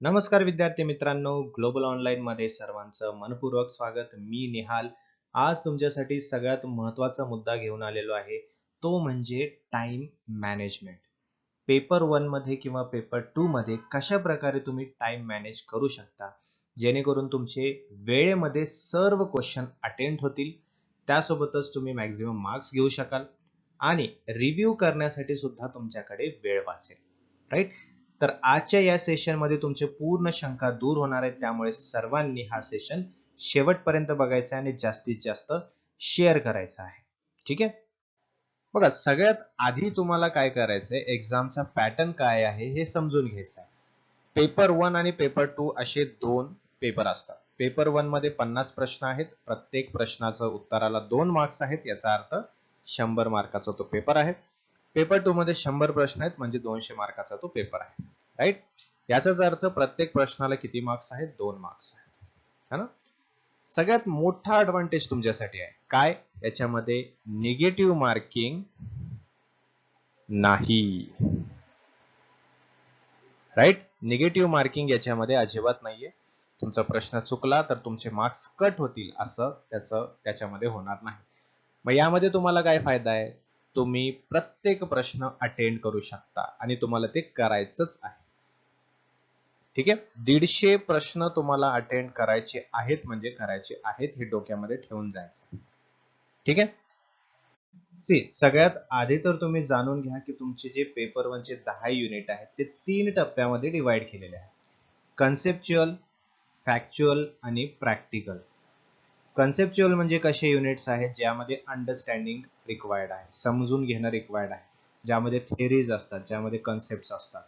नमस्कार विद्यार्थी मित्रांनो ग्लोबल ऑनलाईन मध्ये सर्वांचं मनपूर्वक स्वागत. मी निहाल. आज तुमच्यासाठी सगळ्यात महत्त्वाचा मुद्दा घेऊन आलेलो आहे. तो म्हणजे टाइम मॅनेजमेंट पेपर वनमध्ये किंवा पेपर टू मध्ये कशा प्रकारे तुम्ही टाइम मॅनेज करू शकता? जेणेकरून तुमचे वेळेमध्ये सर्व क्वेश्चन अटेंड होतील. त्यासोबतच तुम्ही मॅक्झिमम मार्क्स घेऊ शकाल. आणि रिव्ह्यू करण्यासाठी सुद्धा तुमच्याकडे वेळ वाचेल. राईट तर आजच्या या सेशनमध्ये तुमचे पूर्ण शंका दूर होणार आहेत. त्यामुळे सर्वांनी हा सेशन शेवटपर्यंत बघायचा आहे आणि जास्तीत जास्त शेअर करायचा आहे. ठीक आहे? बघा सगळ्यात आधी तुम्हाला काय करायचंय एक्झामचा पॅटर्न काय आहे हे समजून घ्यायचं आहे. पेपर वन आणि पेपर टू असे दोन पेपर असतात. पेपर वनमध्ये पन्नास प्रश्न आहेत. प्रत्येक प्रश्नाचं उत्तराला दोन मार्क्स आहेत. याचा अर्थ शंभर मार्काचा तो पेपर आहे. पेपर टू मध्ये शंभर प्रश्न आहेत म्हणजे दोनशे मार्काचा तो पेपर आहे. राईट याचाच अर्थ प्रत्येक प्रश्नाला किती मार्क्स आहेत? दोन मार्क्स आहेत. है ना? सगळ्यात मोठा ऍडव्हान्टेज तुमच्यासाठी आहे. काय? याच्यामध्ये निगेटिव्ह मार्किंग नाही. राईट निगेटिव्ह मार्किंग याच्यामध्ये अजिबात नाहीये. तुमचा प्रश्न चुकला तर तुमचे मार्क्स कट होतील असं त्याचं त्याच्यामध्ये होणार नाही. मग यामध्ये तुम्हाला काय फायदा आहे? तुम्ही प्रत्येक प्रश्न अटेंड करू शकता आणि तुम्हाला ते करायचंच आहे. ठीक आहे? दीडशे प्रश्न तुम्हाला अटेंड करायचे आहेत म्हणजे करायचे आहेत हे डोक्यामध्ये ठेवून जायचं. ठीक आहे? सी सगळ्यात आधी तर तुम्ही जाणून घ्या की तुमचे जे पेपर वनचे दहा युनिट आहेत ते तीन टप्प्यामध्ये डिवाइड केलेले आहेत. कन्सेप्च्युअल फॅक्च्युअल आणि प्रॅक्टिकल कन्सेप्च्युअल म्हणजे कसे युनिट्स आहेत ज्यामध्ये अंडरस्टँडिंग रिक्वायर्ड आहे समजून घेणं रिक्वायर्ड आहे ज्यामध्ये थेरीज असतात ज्यामध्ये कन्सेप्ट असतात.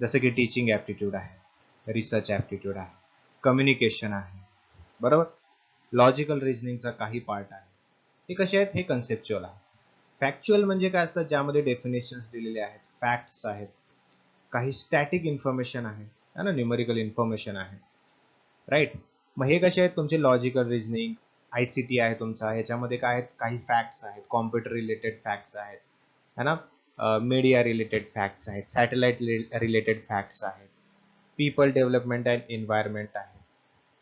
जसं की टीचिंग ऍप्टिट्यूड आहे रिसर्च ऍप्टिट्यूड आहे कम्युनिकेशन आहे बरोबर? लॉजिकल रिझनिंगचा काही पार्ट आहे. हे कसे आहेत? हे कन्सेप्च्युअल आहे. फॅक्च्युअल म्हणजे काय असतात ज्यामध्ये डेफिनेशन्स दिलेले आहेत फॅक्ट्स आहेत काही स्टॅटिक इन्फॉर्मेशन आहे ना? न्यूमरिकल इन्फॉर्मेशन आहे. राईट मग हे कसे आहेत तुमचे लॉजिकल रिझनिंग टी आहे तुमचा ह्याच्यामध्ये काय आहेत? काही फॅक्ट्स आहेत. कॉम्प्युटर रिलेटेड फॅक्ट्स आहेत. है ना? मीडिया रिलेटेड फॅक्ट्स आहेत. सॅटेलाइट रिलेटेड फॅक्ट्स आहेत. पीपल डेव्हलपमेंट अँड एन्व्हायरमेंट आहे.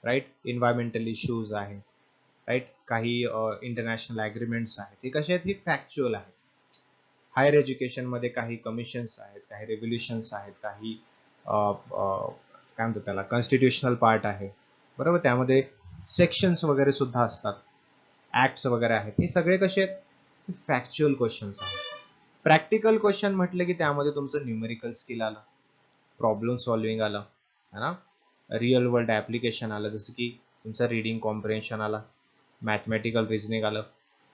राईट एन्व्हायरमेंटल इश्यूज आहेत राईट काही इंटरनॅशनल ॲग्रीमेंट्स आहेत. हे कसे आहेत? हे फॅक्च्युअल आहेत. हायर एज्युकेशनमध्ये काही कमिशन्स आहेत काही रेव्होल्युशन्स आहेत काही काय म्हणतो त्याला? कॉन्स्टिट्युशनल पार्ट आहे. बरोबर? त्यामध्ये सेक्शन्स वगैरे सुद्धा असतात. ऍक्ट्स वगैरे आहेत. हे सगळे कसे आहेत? फॅक्च्युअल क्वेश्चन्स आहेत. प्रॅक्टिकल क्वेश्चन म्हटलं की त्यामध्ये तुमचं न्यूमेरिकल स्किल आलं प्रॉब्लेम सॉल्विंग आलं है ना? रिअल वर्ल्ड ऍप्लिकेशन आलं जसं की तुमचं रिडिंग कॉम्प्रिहेन्शन आलं मॅथमॅटिकल रिजनिंग आलं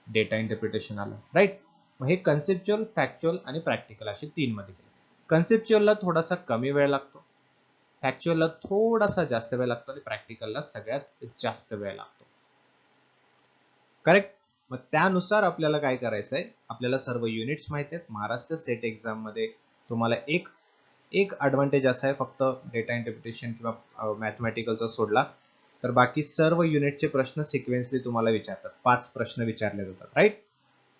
डेटा इंटरप्रिटेशन आलं राईट मग हे कन्सेप्च्युअल फॅक्च्युअल आणि प्रॅक्टिकल असे तीन मध्ये केले कन्सेप्च्युअलला थोडासा कमी वेळ लागतो. फॅक्च्युअलला थोडासा जास्त वेळ लागतो आणि प्रॅक्टिकलला सगळ्यात जास्त वेळ लागतो. करेक्ट मग त्यानुसार आपल्याला काय करायचं आहे आपल्याला सर्व युनिट्स माहिती आहेत. महाराष्ट्र सेट एक्झाममध्ये तुम्हाला एक एक ॲडव्हान्टेज असा आहे फक्त डेटा इंटरप्रिटेशन किंवा मॅथमॅटिकलचा सोडला तर बाकी सर्व युनिटचे प्रश्न सिक्वेन्सली तुम्हाला विचारतात. पाच प्रश्न विचारले जातात राईट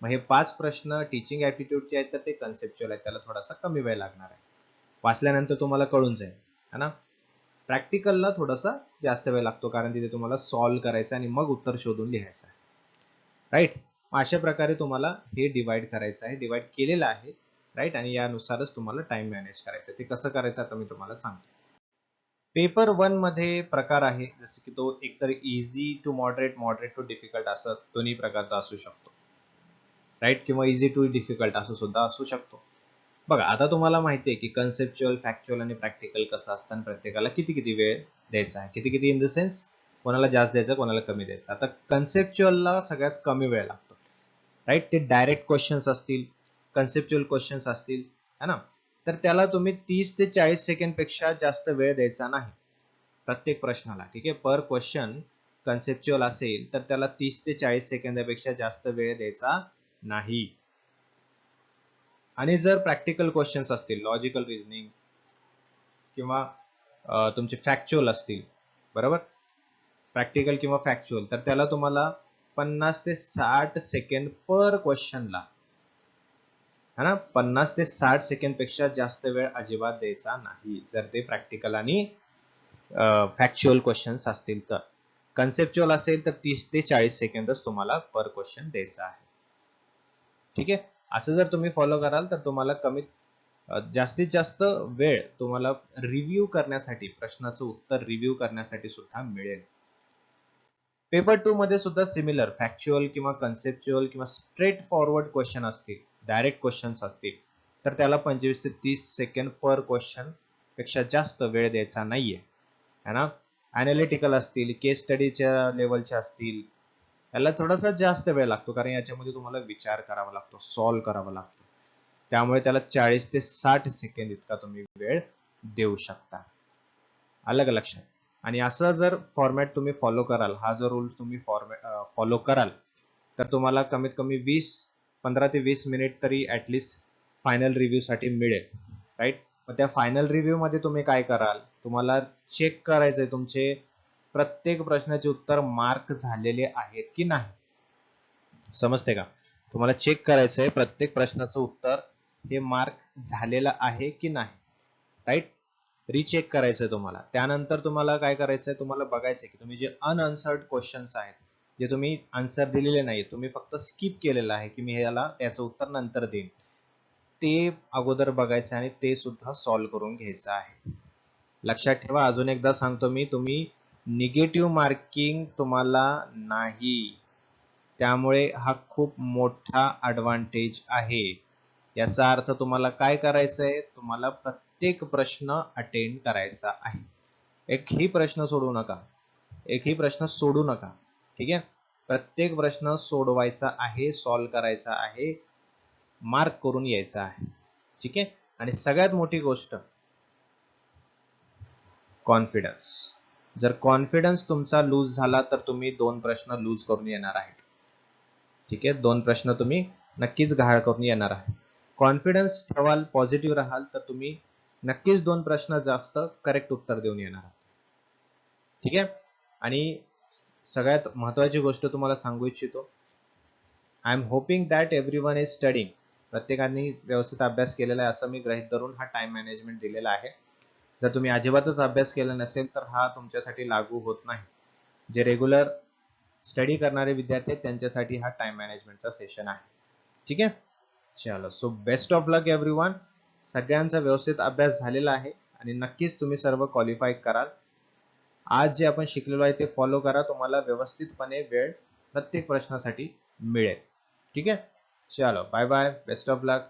मग हे पाच प्रश्न टीचिंग ॲप्टिट्यूडचे आहेत तर ते कन्सेप्च्युअल आहेत. त्याला थोडासा कमी वेळ लागणार आहे. वाचल्यानंतर तुम्हाला कळून जाईल. है ना? प्रॅक्टिकलला थोडासा जास्त वेळ लागतो कारण तिथे तुम्हाला सॉल्व्ह करायचं आणि मग उत्तर शोधून लिहायचं आहे. राईट अशा प्रकारे तुम्हाला हे डिवाइड करायचं आहे. डिवाइड केलेलं आहे. राईट आणि यानुसारच तुम्हाला टाइम मॅनेज करायचं ते कसं करायचं आता मी तुम्हाला सांगतो. पेपर वनमध्ये प्रकार आहे. जसं की तो एकतर easy to moderate moderate to difficult असं दोन्ही प्रकारचा असू शकतो. राईट किंवा इझी टू डिफिकल्ट असं सुद्धा असू शकतो. बघा आता तुम्हाला माहिती आहे की कन्सेप्च्युअल फॅक्च्युअल आणि प्रॅक्टिकल कसं असतं आणि प्रत्येकाला किती किती वेळ द्यायचा आहे? किती किती इन द सेन्स कोणाला जास्त द्यायचं कोणाला कमी द्यायचं? आता कन्सेप्च्युअलला सगळ्यात कमी वेळ लागतो. राईट ते डायरेक्ट क्वेश्चन्स असतील कन्सेप्च्युअल क्वेश्चन्स असतील है ना? तर त्याला तुम्ही तीस ते चाळीस सेकंडपेक्षा जास्त वेळ द्यायचा नाही. प्रत्येक प्रश्नाला ठीक आहे? पर क्वेश्चन कन्सेप्च्युअल असेल तर त्याला तीस ते चाळीस सेकंदापेक्षा जास्त वेळ द्यायचा नाही. आणि जर प्रॅक्टिकल क्वेश्चन्स असतील लॉजिकल रिझनिंग किंवा तुमचे फॅक्च्युअल असतील बरोबर? प्रॅक्टिकल किंवा फॅक्च्युअल तर त्याला तुम्हाला पन्नास ते साठ सेकंड पर क्वेश्चनला है ना? पन्नास ते साठ सेकंडपेक्षा जास्त वेळ अजिबात द्यायचा नाही जर ते प्रॅक्टिकल आणि फॅक्च्युअल क्वेश्चन्स असतील तर. कन्सेप्च्युअल असेल तर तीस ते चाळीस सेकंदच तुम्हाला पर क्वेश्चन द्यायचा आहे. ठीक आहे? असं जर तुम्ही फॉलो कराल तर तुम्हाला कमीत जास्तीत जास्त वेळ तुम्हाला रिव्ह्यू करण्यासाठी प्रश्नाचं उत्तर रिव्ह्यू करण्यासाठी सुद्धा मिळेल. पेपर टू मध्ये सुद्धा सिमिलर फॅक्च्युअल किंवा कन्सेप्च्युअल किंवा स्ट्रेट फॉरवर्ड क्वेश्चन असतील डायरेक्ट क्वेश्चन्स असतील तर त्याला पंचवीस ते तीस सेकंड पर क्वेश्चनपेक्षा जास्त वेळ द्यायचा नाहीये. है ना? अनालिटिकल असतील केस स्टडीच्या लेवलच्या असतील याला थोडासा जास्त वेळ लागतो कारण याच्यामध्ये तुम्हाला विचार करावा लागतो सॉल्व्ह करावा लागतो. त्यामुळे त्याला चाळीस ते साठ सेकंद इतका तुम्ही वेळ देऊ शकता. अलग लक्षात. आणि असं जर फॉर्मॅट तुम्ही फॉलो कराल हा जो रूल तुम्ही फॉर्मॅट फॉलो कराल तर तुम्हाला कमीत कमी वीस पंधरा ते वीस मिनिट तरी ऍटलिस्ट फायनल रिव्ह्यू साठी मिळेल राईट मग त्या फायनल रिव्ह्यू मध्ये तुम्ही काय कराल? तुम्हाला चेक करायचंय तुमचे प्रत्येक प्रश्नाचे उत्तर मार्क झालेले आहेत की नाही? समजते का? तुम्हाला चेक करायचंय प्रत्येक प्रश्नाचं उत्तर हे मार्क झालेलं आहे की नाही. राईट रिचेक करायचंय तुम्हाला. त्यानंतर तुम्हाला काय करायचंय? तुम्हाला बघायचंय की तुम्ही जे अनअन्सर्ड क्वेश्चन्स आहेत जे तुम्ही आन्सर दिलेले नाही तुम्ही फक्त स्किप केलेलं आहे की मी ह्याला त्याचं उत्तर नंतर देईन. ते अगोदर बघायचं आणि ते सुद्धा सॉल्व्ह करून घ्यायचं आहे. लक्षात ठेवा अजून एकदा सांगतो मी तुम्ही निगेटिव्ह मार्किंग तुम्हाला नाही. त्यामुळे हा खूप मोठा ॲडव्हान्टेज आहे. याचा अर्थ तुम्हाला काय करायचं आहे? तुम्हाला प्रत्येक प्रश्न अटेंड करायचा आहे. एकही प्रश्न सोडू नका. एकही प्रश्न सोडू नका. ठीक आहे? प्रत्येक प्रश्न सोडवायचा आहे सॉल्व करायचा आहे मार्क करून यायचा आहे. ठीक आहे? आणि सगळ्यात मोठी गोष्ट कॉन्फिडन्स जर कॉन्फिडन्स तुमचा लूज झाला तर तुम्ही दोन प्रश्न लूज करून येणार आहेत. ठीक आहे? दोन प्रश्न तुम्ही नक्कीच घाळ करून येणार आहे कॉन्फिडन्स ठेवाल पॉझिटिव्ह राहाल तर तुम्ही नक्कीच दोन प्रश्न जास्त करेक्ट उत्तर देऊन येणार आहात. ठीक आहे? आणि सगळ्यात महत्वाची गोष्ट तुम्हाला सांगू इच्छितो. I am hoping that everyone is studying प्रत्येकाने व्यवस्थित अभ्यास केलेला आहे असं मी ग्रहित धरून हा टाइम मॅनेजमेंट दिलेला आहे. जर तुम्ही अजिबातच अभ्यास केला नसेल तर हा तुमच्यासाठी लागू होत नाही. जे रेग्युलर स्टडी करणारे विद्यार्थी आहेत त्यांच्यासाठी हा टाइम मॅनेजमेंटचा सेशन आहे. ठीक आहे? चलो so best of luck everyone सगळ्यांचा व्यवस्थित अभ्यास झालेला आहे आणि नक्कीच तुम्ही सर्व क्वालिफाय कराल. आज जे आपण शिकलेलो आहे ते फॉलो करा. तुम्हाला व्यवस्थितपणे वेळ प्रत्येक प्रश्नासाठी मिळेल. ठीक आहे? चलो bye bye best of luck